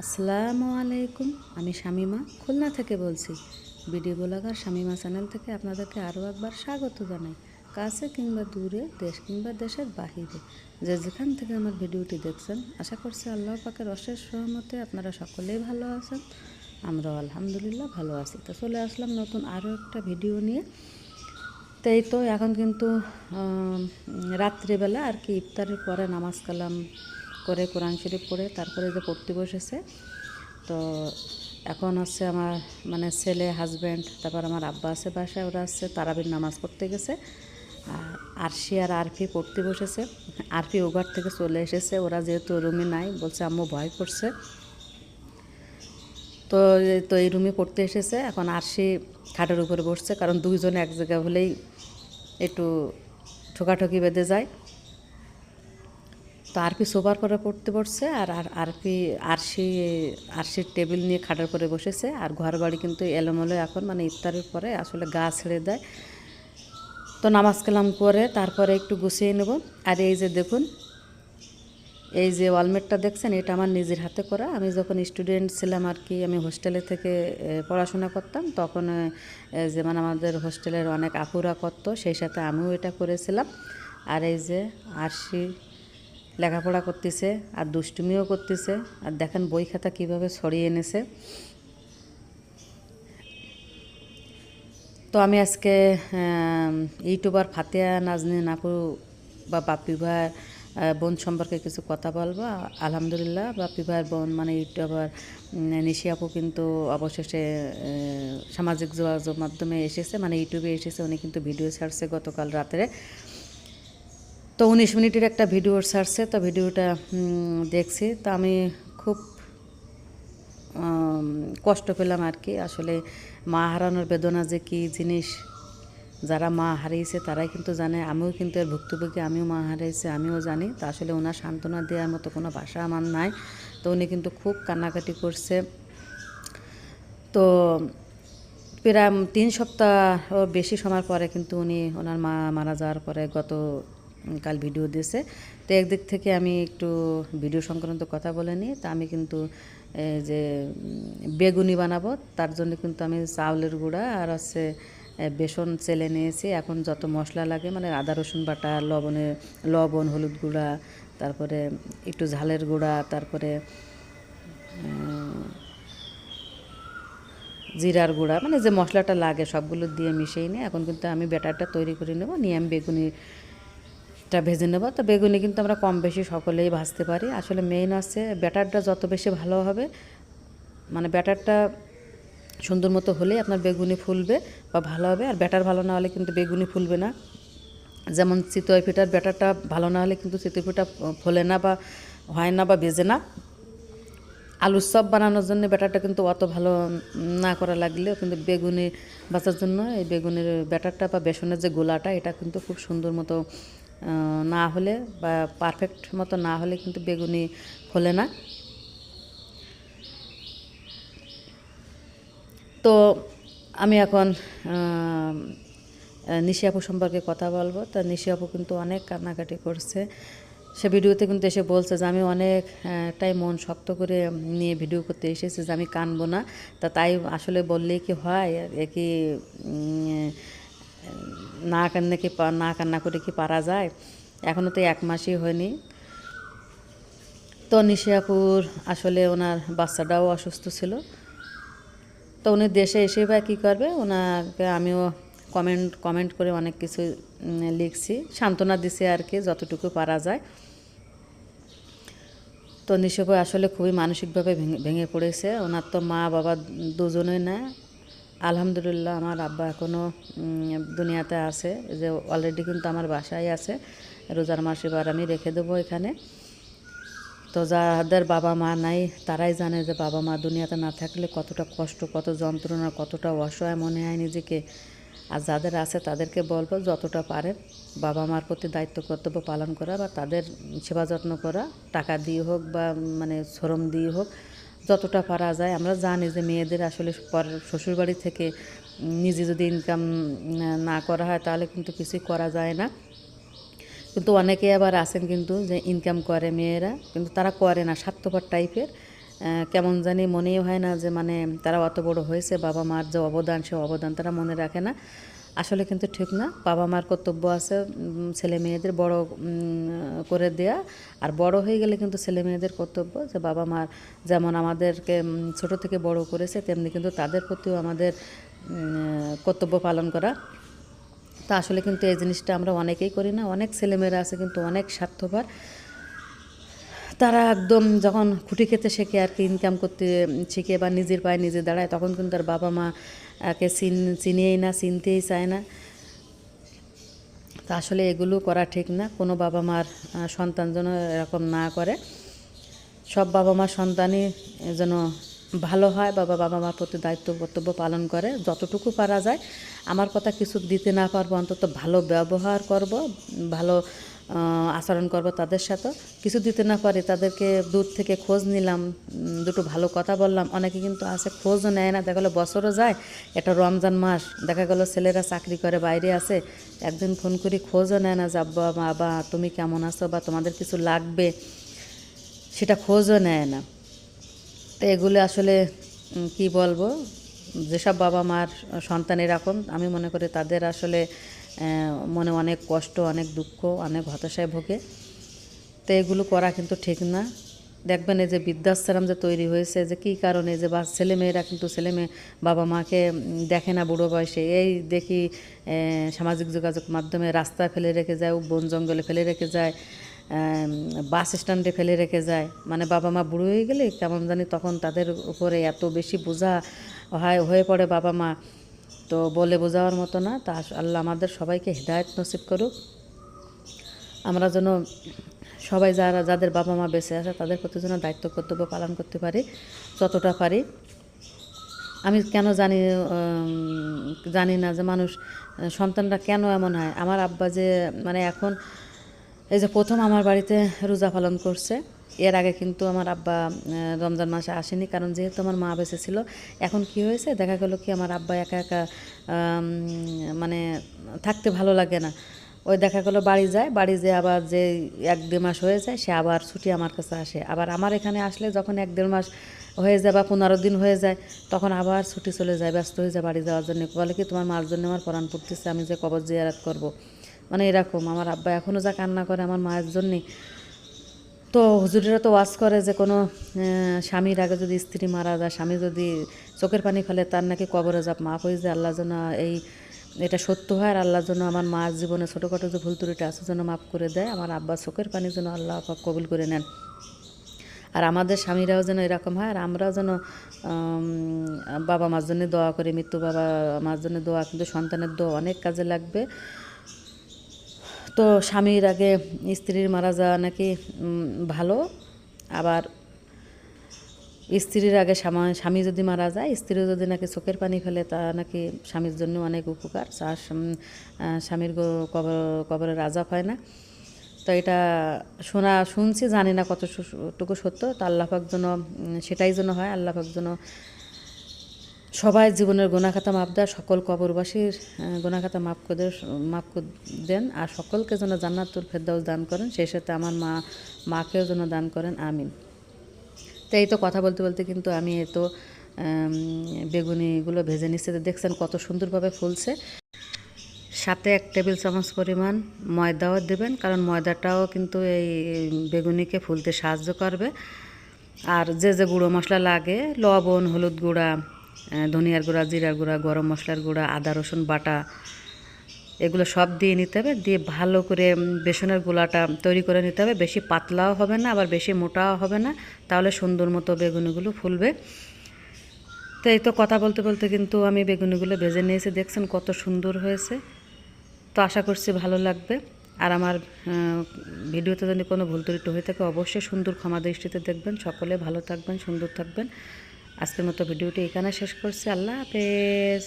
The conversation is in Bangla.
আসসালামু আলাইকুম, আমি শামিমা। খুলনা থেকে বলছি। ভিডিও ব্লগার শামিমা চ্যানেল থেকে আপনাদেরকে আরও একবার স্বাগত জানাই। কাছে কিংবা দূরে, দেশ কিংবা দেশের বাহিরে। যে যেখান থেকে আমার ভিডিওটি দেখছেন, আশা করছি আল্লাহ পাকের অশেষ সহমতে আপনারা সকলেই ভালো আছেন। আমরাও আলহামদুলিল্লাহ ভালো আছি। তো চলে আসলাম নতুন আরও একটা ভিডিও নিয়ে। তাই তো এখন কিন্তু রাত্রিবেলা আর কি ইফতারের পরে নামাজ কালাম করে কোরআন শরীফ পড়ে, তারপরে যে পড়তে বসেছে, তো এখন হচ্ছে আমার মানে ছেলে হাজব্যান্ড তারপর আমার আব্বা আছে বাসায়, ওরা আছে তারাবির নামাজ পড়তে গেছে। আর আরশি আর আরফি পড়তে বসেছে। আরফি ওঘর থেকে চলে এসেছে, ওরা যেহেতু রুমে নাই, বলছে আম্মু ভয় করছে। তো তো এই রুমে পড়তে এসেছে, এখন আরশি খাটের উপরে বসছে, কারণ দুইজনে এক জায়গায় হলেই একটু ঠোকাঠকি বেঁধে যায়। তো আরপি সোফার পরে পড়তে পড়ছে আর আর আরপি আরশি, আরশির টেবিল নিয়ে খাটার পরে বসেছে, আর ঘর বাড়ি কিন্তু এলোমেলো এখন মানে ইফতারের পরে আসলে গা ছেড়ে দেয়। তো নামাজ কালাম করে তারপরে একটু গুছিয়ে নেব। আর এই যে দেখুন, এই যে ওয়ালমেটটা দেখছেন, এটা আমার নিজের হাতে করা। আমি যখন স্টুডেন্ট ছিলাম আর কি, আমি হোস্টেলে থেকে পড়াশোনা করতাম, তখন যে মানে আমাদের হোস্টেলের অনেক আপুরা করতো, সেই সাথে আমিও এটা করেছিলাম। আর এই যে আরশি লেখাপড়া করতেছে, আর দুষ্টুমিও করতেছে, আর দেখেন বই খাতা কীভাবে ছড়িয়ে এনেছে। তো আমি আজকে ইউটিউবার ফাতেহা নাজনীন আপু বা বাপি ভাই বোন সম্পর্কে কিছু কথা বলব। আলহামদুলিল্লাহ বাপি ভাইয়ের বোন মানে ইউটিউবার নিশি আপু কিন্তু অবশেষে সামাজিক যোগাযোগ মাধ্যমে এসেছে মানে ইউটিউবে এসেছে, উনি কিন্তু ভিডিও ছাড়ছে গতকাল রাত্রে। তো উনিশ মিনিটের একটা ভিডিও ছাড়ছে, তো ভিডিওটা দেখছি। তো আমি খুব কষ্ট পেলাম আর কি। আসলে মা হারানোর বেদনা যে কী জিনিস, যারা মা হারিয়েছে তারাই কিন্তু জানে। আমিও কিন্তু এর ভুক্তভোগী, আমিও মা হারিয়েছি আমিও জানি। তা আসলে ওনার সান্ত্বনা দেওয়ার মতো কোনো ভাষা আমার নাই। তো উনি কিন্তু খুব কান্নাকাটি করছে। তো প্রায় তিন সপ্তাহ বেশি সময় পরে কিন্তু উনি, ওনার মা মারা যাওয়ার পরে গত কাল ভিডিও দিয়েছে। তো একদিক থেকে আমি একটু ভিডিও সংক্রান্ত কথা বলে নিই। তা আমি কিন্তু যে বেগুনি বানাবো, তার জন্য কিন্তু আমি চাউলের গুঁড়া আর হচ্ছে বেসন চেলে নিয়েছি। এখন যত মশলা লাগে মানে আদা, রসুন বাটা লবণের লবণ, হলুদ গুঁড়া, তারপরে একটু ঝালের গুঁড়া, তারপরে জিরার গুঁড়া মানে যে মশলাটা লাগে সবগুলো দিয়ে মিশিয়ে নিয়ে, এখন কিন্তু আমি ব্যাটারটা তৈরি করে নেব। নিয়ে আমি বেগুনিটা ভেজে নেব। তো বেগুনি কিন্তু আমরা কম বেশি সকলেই ভাজতে পারি। আসলে মেইন আছে ব্যাটারটা যত বেশি ভালো হবে মানে ব্যাটারটা সুন্দর মতো হলেই আপনার বেগুনি ফুলবে বা ভালো হবে। আর ব্যাটার ভালো না হলে কিন্তু বেগুনি ফুলবে না। যেমন চিতই পিঠার ব্যাটারটা ভালো না হলে কিন্তু চিতই পিঠা ফোলে না বা হয় না বা বেজে না। আলুর চপ বানানোর জন্য ব্যাটারটা কিন্তু অত ভালো না করা লাগলেও কিন্তু বেগুনি বাঁচার জন্য এই বেগুনের ব্যাটারটা বা বেসনের যে গোলাটা, এটা কিন্তু খুব সুন্দর মতো না হলে বা পারফেক্ট মতো না হলে কিন্তু বেগুনি হলে না। তো আমি এখন নিশি আপু সম্পর্কে কথা বলব। তা নিশি আপু কিন্তু অনেক কান্নাকাটি করছে। সে ভিডিওতে কিন্তু এসে বলছে যে, আমি অনেকটাই মন শক্ত করে নিয়ে ভিডিও করতে এসেছি যে, আমি কানবো না। তা তাই আসলে বললেই কি হয়? কি না কান্না কি না কান্না করে কি পারা যায়? এখনও তো এক মাসই হয়নি। তো নিশি আপুর আসলে ওনার বাচ্চাটাও অসুস্থ ছিল। তো উনি দেশে এসে বা কী করবে? ওনাকে আমিও কমেন্ট কমেন্ট করে অনেক কিছু লিখছি। সান্ত্বনা দিছি আর কি, যতটুকু পারা যায়। তো নিশব আসলে খুবই মানসিকভাবে ভেঙে ভেঙে পড়েছে। ওনার তো মা বাবা দুজনেই না। আলহামদুলিল্লাহ, আমার আব্বা এখনও দুনিয়াতে আছে। যে অলরেডি কিন্তু আমার বাসায় আছে। রোজার মাসে এবার আমি রেখে দেবো এখানে। তো যাদের বাবা মা নাই, তারাই জানে যে বাবা মা দুনিয়াতে না থাকলে কতটা কষ্ট, কত যন্ত্রণা, কতটা অসহায় মনে হয় নিজেকে। আর যাদের আছে, তাদেরকে বলব যতটা পারেন বাবা মার প্রতি দায়িত্ব, কর্তব্য পালন করা বা তাদের সেবা যত্ন করা। টাকা দিয়ে হোক বা মানে শ্রম দিয়ে হোক যতটা পারা যায়, আমরা জানি যে মেয়েদের আসলে শ্বশুরবাড়ি থেকে নিজে যদি ইনকাম না করা হয়, তাহলে কিন্তু কিছুই করা যায় না। কিন্তু অনেকে আবার আছেন কিন্তু যে ইনকাম করে মেয়েরা, কিন্তু তারা করে না, স্বার্থপর টাইপের কেমন জানি মনেই হয় না যে মানে তারা অত বড় হয়েছে, বাবা মার যে অবদান, সে অবদান তারা মনে রাখে না। আসলে কিন্তু ঠিক না। বাবা মার কর্তব্য আছে ছেলে মেয়েদের বড় করে দেয়া। আর বড় হয়ে গেলে কিন্তু ছেলে মেয়েদের কর্তব্য যে বাবা মার যেমন আমাদেরকে ছোট থেকে বড় করেছে, তেমনি কিন্তু তাদের প্রতিও আমাদের কর্তব্য পালন করা। তা আসলে কিন্তু এই জিনিসটা আমরা অনেকেই করি না। অনেক ছেলেমেয়েরা আছে কিন্তু অনেক স্বার্থপর। তারা একদম যখন খুঁটি খেতে শেখে আর কি ইনকাম করতে শিখে বা নিজের পায়ে নিজে দাঁড়ায়, তখন কিন্তু তার বাবা মা কে চিন, চিনিয়েই না, চিনতেই চায় না। তা আসলে এগুলো করা ঠিক না। কোনো বাবা মার সন্তান যেন এরকম না করে। সব বাবা মার সন্তানই যেন ভালো হয়, বাবা বাবা মার প্রতি দায়িত্ব, কর্তব্য পালন করে, যতটুকু পারা যায়। আমার কথা কিছু দিতে না পারব, অন্তত ভালো ব্যবহার করব, ভালো আচরণ করব তাদের সাথে। কিছু দিতে না পারি, তাদেরকে দূর থেকে খোঁজ নিলাম দুটো ভালো কথা বললাম। অনেকে কিন্তু আছে, খোঁজও নেয় না। দেখা গেলো বছরও যায়, এটা রমজান মাস। দেখা গেলো ছেলেরা চাকরি করে, বাইরে আছে। একদিন ফোন করি, খোঁজও নেয় না যে আব্বা মা বা তুমি কেমন আছো? বা, তোমাদের কিছু লাগবে? সেটা খোঁজও নেয় না। তো এগুলো আসলে কি বলব? যেসব বাবা মার সন্তান এরকম আমি মনে করি তাদের আসলে মনে অনেক কষ্ট, অনেক দুঃখ, অনেক হতাশায় ভোগে। তো এগুলো করা কিন্তু ঠিক না। দেখবেন এই যে বৃদ্ধাশ্রম যে তৈরি হয়েছে, যে কী কারণে যে বা ছেলে মেয়েরা কিন্তু ছেলে মেয়ে বাবা মাকে দেখে না বুড়ো বয়সে। এই দেখি সামাজিক যোগাযোগ মাধ্যমে রাস্তায় ফেলে রেখে যায়, বন জঙ্গলে ফেলে রেখে যায় বাস স্ট্যান্ডে ফেলে রেখে যায়। মানে বাবা মা বুড়ো হয়ে গেলে কেমন জানি তখন তাদের উপরে এত বেশি বোঝা হয়, হয়ে পড়ে বাবা মা। তো বলে বোঝাওয়ার মতো না। তা আল্লাহ আমাদের সবাইকে হৃদায়ত নসিব করুক। আমরা যেন সবাই যারা, যাদের বাবা মা বেঁচে আছে, তাদের প্রতি যেন দায়িত্ব, কর্তব্য পালন করতে পারি, যতটা পারি। আমি কেন জানি জানি না যে মানুষ সন্তানরা কেন এমন হয়? আমার আব্বা যে মানে এখন এই যে প্রথম আমার বাড়িতে রোজা পালন করছে, এর আগে কিন্তু আমার আব্বা রমজান মাসে আসেনি কারণ যেহেতু আমার মা বেঁচে ছিল, এখন কি হয়েছে দেখা গেল কি আমার আব্বা একা একা মানে থাকতে ভালো লাগে না। ওই দেখা গেলো বাড়ি যায়, বাড়ি যেয়ে আবার যে এক দেড় মাস হয়ে যায়, সে আবার ছুটি আমার কাছে আসে। আবার আমার এখানে আসলে যখন এক দেড় মাস হয়ে যায় বা পনেরো দিন হয়ে যায়, তখন আবার ছুটি চলে যায়, ব্যস্ত হয়ে যায় বাড়ি যাওয়ার জন্য। বলে কি, তোমার মার জন্য আমার পরাণ পড়তেছে, আমি যে কবর জিয়ারাত করব। মানে এরকম, আমার আব্বা এখনও যা কান্না করে আমার মায়ের জন্যে। তো হুজুরেরা তো ওয়াজ করে যে কোনো স্বামীর আগে যদি স্ত্রী মারা যায়, স্বামী যদি চোখের পানি ফেলে, তার নাকি কবরে যাব মাফ হয়ে যে আল্লাহ যেন এই, এটা সত্য হয় আর আল্লাহ যেন আমার মার জীবনে ছোটোখাটো যে ভুল ত্রুটিটা আছে যেন মাফ করে দেয়, আমার আব্বা চোখের পানি যেন আল্লাহ পাক কবুল করে নেন। আর আমাদের স্বামীরাও যেন এরকম হয়, আর আমরাও যেন বাবা মার জন্য দোয়া করি, মৃত্যু বাবা মার জন্য দোয়া, কিন্তু সন্তানের দোয়া অনেক কাজে লাগবে। তো স্বামীর আগে স্ত্রীর মারা যাওয়া নাকি ভালো। আবার স্ত্রীর আগে স্বামী যদি মারা যায় স্ত্রী যদি নাকি চোখের পানি ফেলে, তা নাকি স্বামীর জন্য অনেক উপকার। তার স্বামীর কবর কবরে রাজা হয় না। তো এটা শোনা, শুনছি, জানি না কতটুকু সত্য। তো আল্লাহাক যেন সেটাই যেন হয় আল্লাহাক যেন সবাই জীবনের গোনাখাতা মাপ দেয়, সকল কবরবাসীর গোনাখাতা মাপ করে, মাপ দেন, আর সকলকে যেন জান্নাতুল ফেরদাউস দান করেন, সেই সাথে আমার মা, মাকেও যেন দান করেন, আমিন। তো এই তো কথা বলতে বলতে কিন্তু আমি এই তো বেগুনিগুলো ভেজে নিচ্ছে। দেখছেন কত সুন্দরভাবে ফুলছে। সাথে এক টেবিল চামচ পরিমাণ ময়দাও দেবেন, কারণ ময়দাটাও কিন্তু এই বেগুনিকে ফুলতে সাহায্য করবে। আর যে যে গুঁড়ো মশলা লাগে, লবণ, হলুদ গুঁড়া ধনিয়ার গুঁড়া, জিরার গুঁড়া, গরম মশলার গুঁড়া, আদা, রসুন, বাটা, এগুলো সব দিয়ে নিতে হবে। দিয়ে ভালো করে বেসনের গোলাটা তৈরি করে নিতে হবে। বেশি পাতলাও হবে না, আবার বেশি মোটাও হবে না। তাহলে সুন্দর মতো বেগুনিগুলো ফুলবে। তো এই তো কথা বলতে বলতে কিন্তু আমি বেগুনিগুলো ভেজে নিয়েছি। দেখছেন কত সুন্দর হয়েছে। তো আশা করছি ভালো লাগবে। আর আমার ভিডিওতে যদি কোনো ভুল ত্রুটি হয়ে থাকে, অবশ্যই সুন্দর ক্ষমা দৃষ্টিতে দেখবেন। সকলে ভালো থাকবেন, সুন্দর থাকবেন। আজকের মতো ভিডিওটি এখানে শেষ করছি। আল্লাহ হাফেজ।